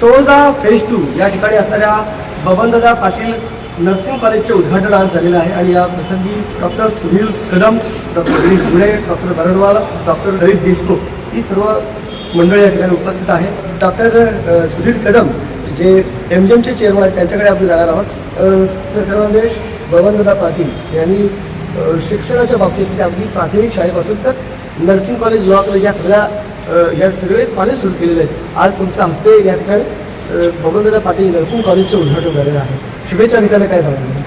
तोळजा phase two या ठिकाणी असणाऱ्या बबनदादा पाटील नर्सिंग कॉलेजचे उद्घाटन आज झालेलं आहे आणि या प्रसंगी doctor Sunil Kadam doctor Girish Gule doctor Baradwal doctor Lalit Deshmukh ही सर्व मंडळी या ठिकाणी उपस्थित आहे. डॉक्टर सुनील सुधीर कदम जे एम जी एमचे चेअरमन आहेत त्यांच्याकडे आपण जाणार आहोत. अ, सर खरंदेश बबनदादा पाटील यांनी शिक्षणाच्या बाबतीत म्हणजे अगदी प्राथमिक शाळेपासून तर नर्सिंग कॉलेज लॉ कॉलेज या सगळ्या या सगळे कॉलेज सुरू केलेले आहेत. आज तुमच्या हस्ते या ठिकाणी अ, बबनदादा पाटील नर्सिंग कॉलेजचं उद्घाटन झालेलं आहे. शुभेच्छा निघाल्या काय सांगाल?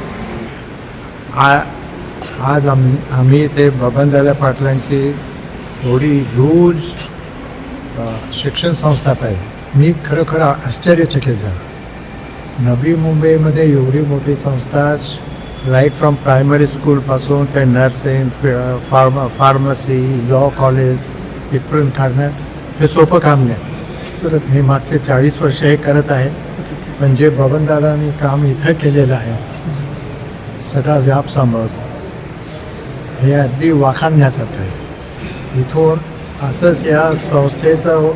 आ आज आम आम्ही ते बबनदादा पाटलांची थोडी ह्यूज शिक्षण संस्था पाहिजे मी खरोखर आश्चर्यचकित झालो. नवी मुंबईमध्ये एवढी मोठी संस्था राईट फ्रॉम प्रायमरी स्कूलपासून ते nursing farm pharmacy law college इथपर्यंत काढणं हे सोपं काम नाही. तर मी मागचे चाळीस वर्ष हे करत आहे. म्हणजे जे बबनदादांनी काम इथं केलेलं आहे. सगळा व्याप सांभाळतो. हे अगदी वाखाणण्यासारखं आहे. इथून असंच या संस्थेचं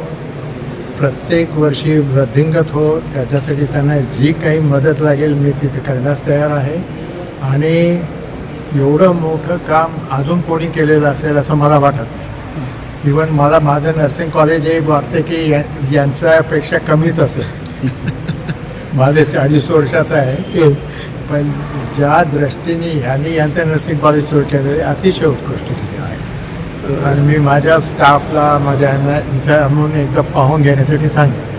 प्रत्येक वर्षी वृद्धिंगत हो त्याच्यासाठी त्यांना जी काही मदत लागेल मी तिथे करण्यास तयार आहे. आणि एवढं मोठं काम अजून कोणी केलेलं असेल असं मला वाटत इवन मला माझं नर्सिंग कॉलेज हे वाटते की यांच्यापेक्षा कमीच असेल. माझे चाळीस वर्षाचं आहे. पण ज्या दृष्टीने ह्यांनी यांचं नर्सिंग कॉलेज सुरू केलेलं आहे अतिशय उत्कृष्ट तिथे आहे. आणि मी माझ्या स्टाफला माझ्या यांना इथं म्हणून एकदा पाहून घेण्यासाठी सांगितलं.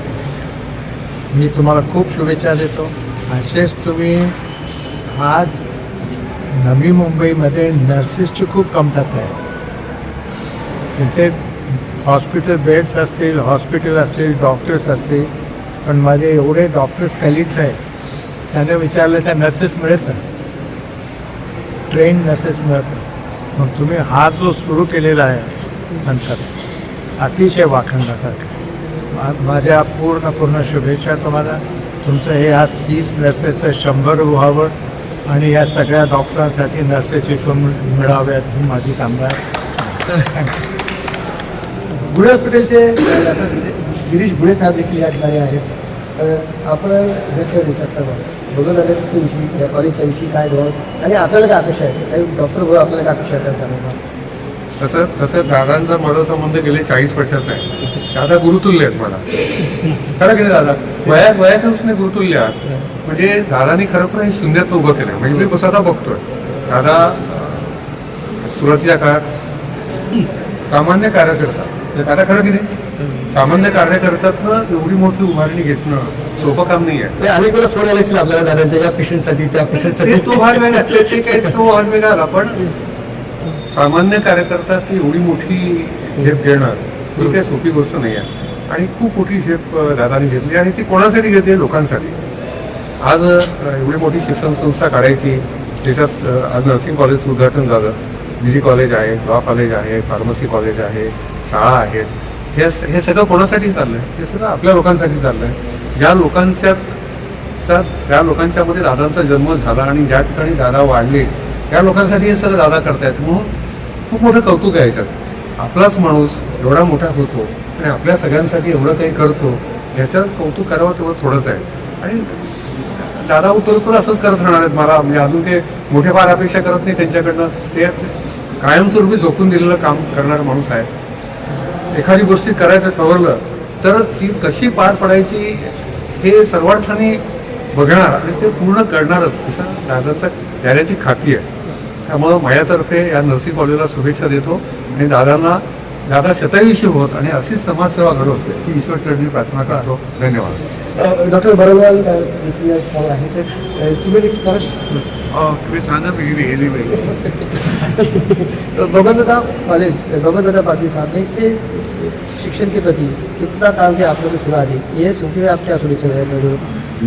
मी तुम्हाला खूप शुभेच्छा देतो. असेच तुम्ही आज नवी मुंबईमध्ये नर्सेसची खूप कमतरता आहे. तिथे हॉस्पिटल बेड्स असतील हॉस्पिटल असतील डॉक्टर्स असतील पण माझे एवढे डॉक्टर्स कलिग्स आहेत त्यांना विचारलं त्या नर्सेस मिळत नाही. ट्रेन नर्सेस मिळत नाही. मग तुम्ही हा जो सुरू केलेला आहे संकट अतिशय वाखणण्यासारखं माझ्या पूर्ण पूर्ण शुभेच्छा तुम्हाला. तुमचं हे आज तीस नर्सेसचं शंभर व्हावं आणि या सगळ्या डॉक्टरांसाठी नर्सेसची कमी मिळाव्यात ही माझी कामना गुळे हॉस्पिटलचे गिरीश गुळे साहेब देखील या ठिकाणी आहेत. आपण व्यवसाय देत असताना बघत विषयी या कॉलेजच्या विषयी काय धोरण आणि आपल्याला काय अपेक्षा आहे काही डॉक्टर बरोबर आपल्याला काय अपेक्षा आहे त्यांचा तसं तसं दादांचा माझा संबंध गेले चाळीस वर्षाचा. आहे दादा गुरुतुल्य आहेत मला. खरं की दादा? वया वयाच्या दृष्टीने गुरुतुल्य आहात. म्हणजे दादानी खरोखर हे शून्यात उभं केलं म्हणजे मी स्वतः बघतोय. दादा सुरुवातीच्या काळात सामान्य कार्यकर्ता. म्हणजे दादा खरं की नाही? सामान्य कार्यकर्त्यातनं एवढी मोठी उभारणी घेतणं सोपं काम नाही आहे म्हणजे अनेक वेळा फोन आले असतील आपल्याला दादांच्या या पेशंटसाठी त्या पेशंटसाठी ते भाग वेगळा ते काही तो भाग वेगळा आला. पण सामान्य कार्यकर्ता ती एवढी मोठी झेप घेणं ही काही सोपी गोष्ट नाही आहे. आणि खूप मोठी झेप दादानी घेतली आणि ती कोणासाठी घेतली? लोकांसाठी. आज एवढी मोठी शिक्षण संस्था काढायची त्याच्यात आज नर्सिंग कॉलेजचं उद्घाटन झालं. बी जी कॉलेज आहे लॉ कॉलेज आहे फार्मसी कॉलेज आहे शाळा आहेत. हे हे सगळं कोणासाठी चाललंय? हे सगळं आपल्या लोकांसाठी चाललंय. ज्या लोकांच्यात त्या लोकांच्यामध्ये दादांचा जन्म झाला आणि ज्या ठिकाणी दादा वाढले त्या लोकांसाठी हे सगळं दादा करतायत. म्हणून खूप मोठं कौतुक आहे याच्यात. आपलाच माणूस एवढा मोठा होतो आणि आपल्या सगळ्यांसाठी एवढं काही करतो ह्याच्यात कौतुक करावं तेवढं थोडंच आहे. आणि दादा उत्तरोत्तर असंच करत राहणार आहेत मला. म्हणजे अजून ते मोठे फार अपेक्षा करत नाही त्यांच्याकडनं. ते कायमस्वरूपी झोकून दिलेलं काम करणारा माणूस आहे. एखादी गोष्टी करायचं ठरवलं तर ती कशी पार पडायची हे सर्वार्थाने बघणार आणि ते पूर्ण करणारच. असं दादाचं देण्याची खाती आहे. त्यामुळं माझ्यातर्फे या नर्सिंग कॉलेजला शुभेच्छा देतो. आणि दादांना दादा शतायुषी होत आणि अशीच समाजसेवा घडवत ही ईश्वर चरणी प्रार्थना करतो. धन्यवाद. डॉक्टर बरोबर आहे तर तुम्ही तुम्ही सांगा मी गेली बबनदादा कॉलेज बबनदादा पाटिल साहब ने इतने शिक्षण के प्रति कितना काम किया आप लोगों ने सुना दी. ये सुन के आप क्या हैं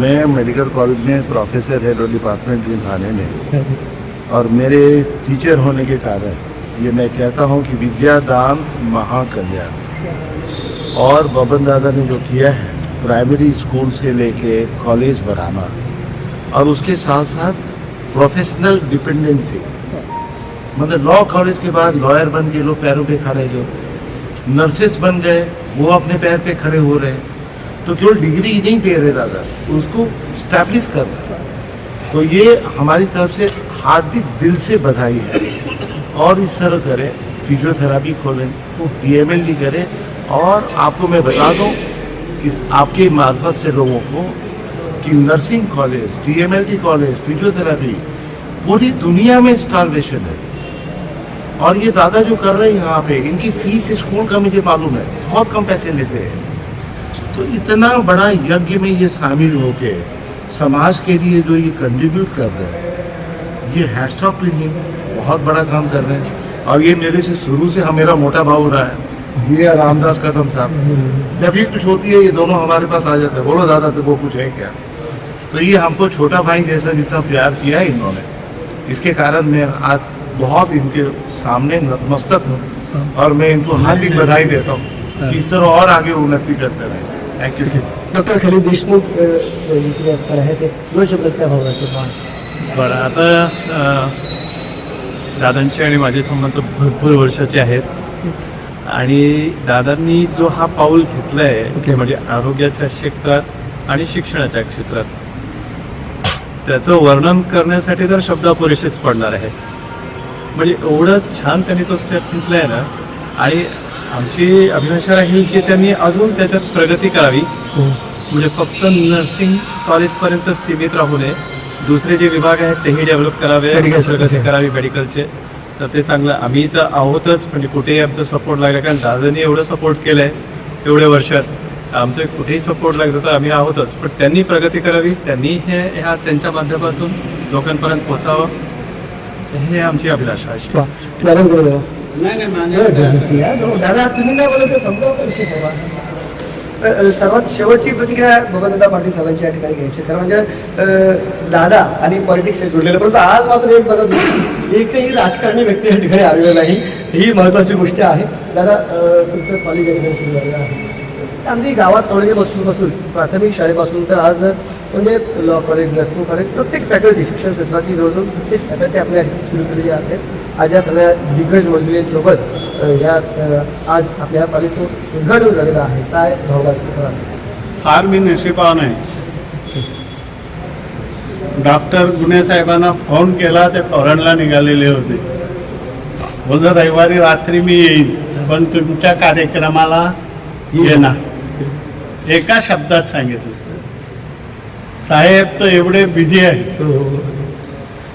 मैं मेडिकल कॉलेज में प्रोफेसर है डिपार्टमेंट की थाने में। और मेरे टीचर होने के कारण ये मैं कहता हूँ कि विद्यादान महाकल्याण। और बबन दादा ने जो किया है प्राइमरी स्कूल से लेके कॉलेज बनाना, और उसके साथ साथ प्रोफेशनल डिपेंडेंसी मतलब लॉ कॉलेज के बाद लॉयर बन के लोग पैरों पे खड़े जो। नर्सेस बन गए, वो अपने पैर पे खड़े हो रहे हैं। तो केवल डिग्री ही नहीं दे रहे दादा, उसको स्टैब्लिश कर रहे तो ये हमारी तरफ़ से हार्दिक दिल से बधाई है। और इस तरह करें फिजियोथेरापी खोलें डी करें। और आपको मैं बता दूँ इस आपके मार्फत से लोगों को कि nursing college D college physiotherapy पूरी दुनिया में स्टारवेशन है। और ये दादा जो कर रहे हैं यहाँ पे, इनकी फ़ीस स्कूल का मुझे मालूम है, बहुत कम पैसे लेते हैं। तो इतना बड़ा यज्ञ में ये शामिल होके समाज के लिए जो ये कंट्रीब्यूट कर रहे हैं ये हैट्स ऑफ़ टू हिम बहुत बड़ा काम कर रहे हैं। और ये मेरे से शुरू से हम मेरा मोटा भाव हो रहा है। ये रामदास कदम साहब। जब भी कुछ होती है ये दोनों हमारे पास आ जाते हैं। बोलो दादा तो वो कुछ है क्या? तो ये हमको छोटा भाई जैसा जितना प्यार किया है इन्होंने। इसके कारण मैं आज बहुत इनके सामने नतमस्तक हूँ। और मैं इनको हार्दिक बधाई देता हूँ कि इस तरह और आगे उन्नति करते रहे। Thank you sir doctor Khalil Deshmukh अ, इकडे बरं आता दादांचे आणि माझे संबंध भरपूर वर्षाचे आहेत. आणि दादांनी जो हा पाऊल घेतला आहे म्हणजे आरोग्याच्या क्षेत्रात आणि शिक्षणाच्या क्षेत्रात त्याचं वर्णन करण्यासाठी तर शब्द पुरेसेच पडणार आहे म्हणजे एवढं छान त्यांनी तो स्टेप घेतला आहे ना आणि आमची अभिलाषा राहील की त्यांनी अजून त्याच्यात प्रगती करावी. म्हणजे फक्त नर्सिंग कॉलेजपर्यंत सीमित राहू नये. दुसरे जे विभाग आहेत तेही डेव्हलप करावे. कसे करावे मेडिकलचे तर ते चांगलं. आम्ही तर आहोतच म्हणजे कुठेही आमचा सपोर्ट लागला. कारण दादांनी एवढं सपोर्ट केलं आहे एवढ्या वर्षात. आमचं कुठेही सपोर्ट लागलं तर आम्ही आहोतच. पण त्यांनी प्रगती करावी. त्यांनी हे ह्या त्यांच्या माध्यमातून लोकांपर्यंत पोचावं हे आमची अभिलाषा आहे. प्रारंभ करू द्या. दादा तुम्ही नाही बोलत सर्वात शेवटची प्रतिक्रिया भगवंतदा पाटील साहेबांची या ठिकाणी घ्यायची तर म्हणजे दादा आणि पॉलिटिक्स हे जोडलेलं परंतु आज मात्र एक बघा एकही राजकारणी व्यक्ती या ठिकाणी आलेला नाही. ही महत्वाची गोष्ट आहे. दादा तुमचं कॉलेज सुरू झालेलं आहे. आम्ही गावात तोडगे बसून बसून प्राथमिक शाळेपासून तर आज म्हणजे लॉ कॉलेज नर्सिंग कॉलेज प्रत्येक फॅकल्टी शिक्षण क्षेत्रातली जवळजवळ प्रत्येक फॅकल्टी आपल्या सुरू केलेली आहे आज या सगळ्या दिग्गज मजुरींसोबत या आज आपल्या कॉलेजचं उद्घाटन झालेलं आहे. काय भावना फार मी नशिबान आहे. डॉक्टर गुन्हे साहेबांना फोन केला ते फॉरेनला निघालेले होते. बोलतो रविवारी रात्री मी येईन पण तुमच्या कार्यक्रमाला येणार. एका शब्दात सांगितलं. साहेब तर एवढे बिझी आहे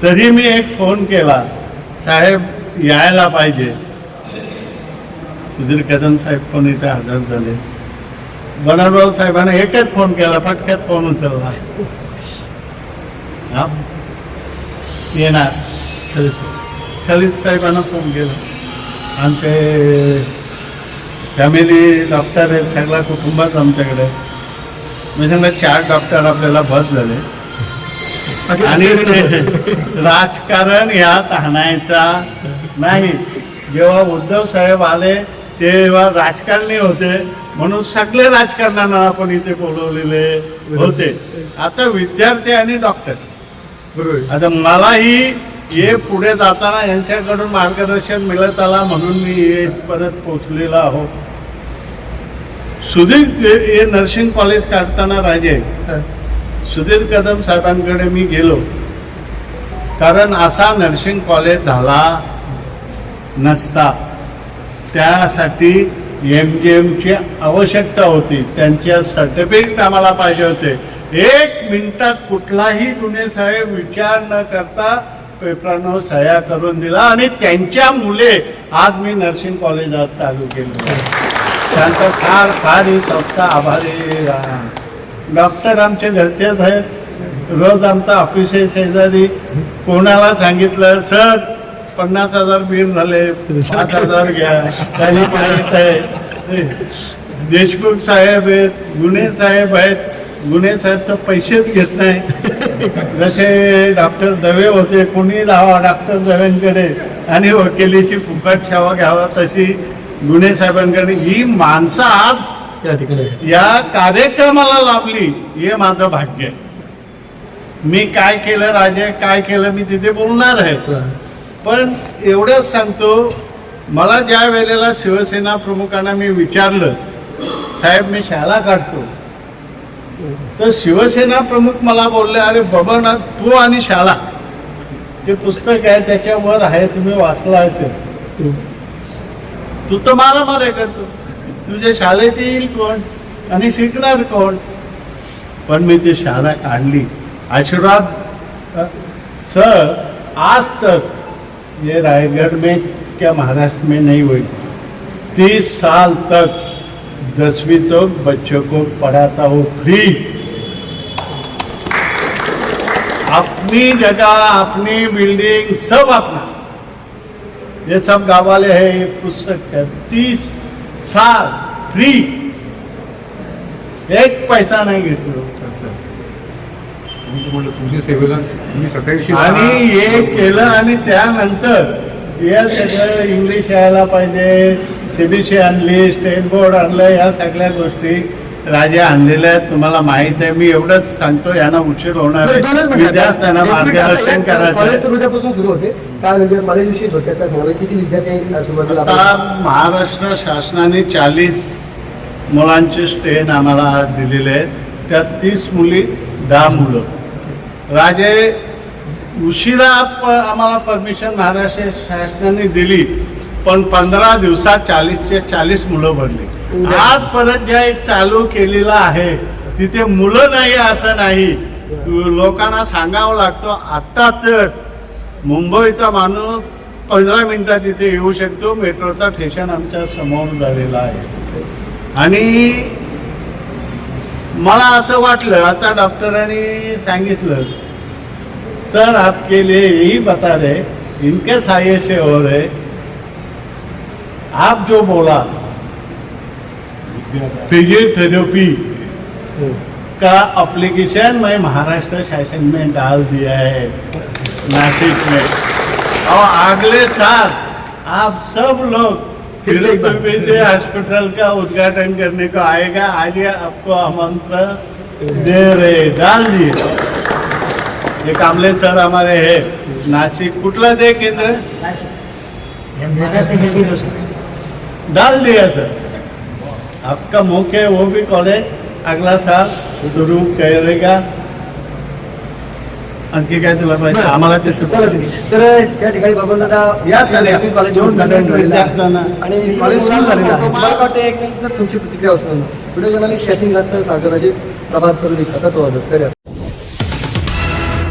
तरी मी एक फोन केला. साहेब यायला पाहिजे. सुधीर कदम साहेब पण इथे हजर झाले. बनरवाल साहेबांना एकच फोन केला फटक्यात फोन उचलला. हा? येणार. खलीद खलीद साहेबांना फोन केला. आणि ते फॅमिली डॉक्टर आहेत सगळा कुटुंबात आमच्याकडे. मी सांगलं चार डॉक्टर आपल्याला बस झाले आणि राजकारण यात आणायचा नाही. जेव्हा उद्धव साहेब आले तेव्हा राजकारणी होते. म्हणून सगळे राजकारणांना आपण इथे बोलवलेले होते. आता विद्यार्थी आणि डॉक्टर आता मलाही हे पुढे जाताना यांच्याकडून मार्गदर्शन मिळत आला म्हणून मी परत पोचलेला आहो. सुधीर हे- नर्सिंग कॉलेज काढताना राजे. सुधीर कदम साहेबांकडे मी गेलो. कारण असा नर्सिंग कॉलेज झाला नसता. त्यासाठी एम जी एमची आवश्यकता होती. त्यांच्या सर्टिफिकेट आम्हाला पाहिजे होते. एक मिनिटात कुठलाही गुन्हे साहेब विचार न करता पेपरानं सह्या करून दिला आणि त्यांच्या मुले आज मी नर्सिंग कॉलेज आज चालू केलं. त्यांचा फार फार ही संस्था आभारी डॉक्टर आमचे घरचेच आहेत. रोज आमचा ऑफिस आहे शेजारी कोणाला सांगितलं सर पन्नास हजार बिल झाले पाच हजार घ्या. काही माहीत आहे देशमुख साहेब आहेत गुन्हे साहेब आहेत. गुन्हे साहेब तर पैसेच घेत नाही. जसे डॉक्टर दवे होते कोणी जावा डॉक्टर दवेंकडे. आणि वकिलीची फुकट सेवा घ्यावा तशी गुन्हे साहेबांकडे ही माणसं आज या ठिकाणी. या कार्यक्रमाला लाभली हे माझं भाग्य. आहे मी काय केलं राजे काय केलं मी तिथे बोलणार आहे. पण एवढंच सांगतो मला ज्या वेळेला शिवसेना प्रमुखांना मी विचारलं साहेब मी शाळा काढतो. तर शिवसेना प्रमुख मला बोलले अरे बाबा ना तू आणि शाळा. ते पुस्तक आहे त्याच्यावर आहे तुम्ही वाचला असेल. तू तर मारामारे करतो. तुझ्या शाळेत येईल कोण? आणि शिकणार कोण? पण मी ती शाळा काढली. आशीर्वाद सर आज तक ये रायगढ़ में क्या महाराष्ट्र में नहीं हुई तीस साल तक दसवीं तक बच्चों को पढ़ाता हूँ फ्री अपनी जगह अपनी बिल्डिंग सब अपना. ये सब गाँव वाले हैं ये पुस्तक है। तीस साल फ्री एक पैसा नाही घेतलो मी तुम्हाला तुमच्या सेवेला तुम्ही सत्याऐंशी आणि हे केलं आणि त्यानंतर हे सगळं इंग्लिश यायला पाहिजे सीबीएसई आणली स्टेट बोर्ड आणलं या सगळ्या गोष्टी. राजे आणलेल्या आहेत तुम्हाला माहीत आहे. मी एवढंच सांगतो यांना उशीर होणार. विद्यार्थ्यांना मार्गदर्शन करायचं उद्यापासून सुरू होते. काय म्हणजे कॉलेजविषयी थोडक्यात सांगा किती विद्यार्थी आता महाराष्ट्र शासनाने चाळीस मुलांचे स्टेन आम्हाला दिलेले आहेत. त्यात तीस मुली दहा मुलं. राजे उशिरा प आम्हाला परमिशन महाराष्ट्र शासनाने दिली पण पंधरा दिवसात चाळीसचे चाळीस मुलं भरली आज परत ज्या एक चालू केलेला आहे तिथे मुलं नाही असं नाही. लोकांना सांगावं लागतं आत्ता तर मुंबईचा माणूस पंधरा मिनिटात तिथे येऊ शकतो. मेट्रोचा स्टेशन आमच्यासमोर झालेला आहे. आणि मला असं वाटलं आता डॉक्टरांनी सांगितलं सर आपके लिए यही बता रहे इनके साये से हो रहे. आप जो बोला फिजियोथेरेपी का एप्लीकेशन मैं महाराष्ट्र शासन में डाल दिया है. नासिक में. और अगले साल आप सब लोग हॉस्पिटल का उद्घाटन करने को आएगा आज आपको आमंत्रण दे रहे डाल दिए। ये कामले सर हमारे है। नासिक कुठला दे केंद्र? डाल दिया सर। आपका मुख्य है वो भी कॉलेज अगला साल शुरू करेगा। आणखी काय तुला पाहिजे आम्हाला ते. तर या ठिकाणी बाबांना या कॉलेज. आणि कॉलेज सुरू झालेलं आहे. मला वाटतं एक तुमची प्रतिक्रिया असणार व्हिडिओ जर्नलिस्ट प्रभात करून आता तो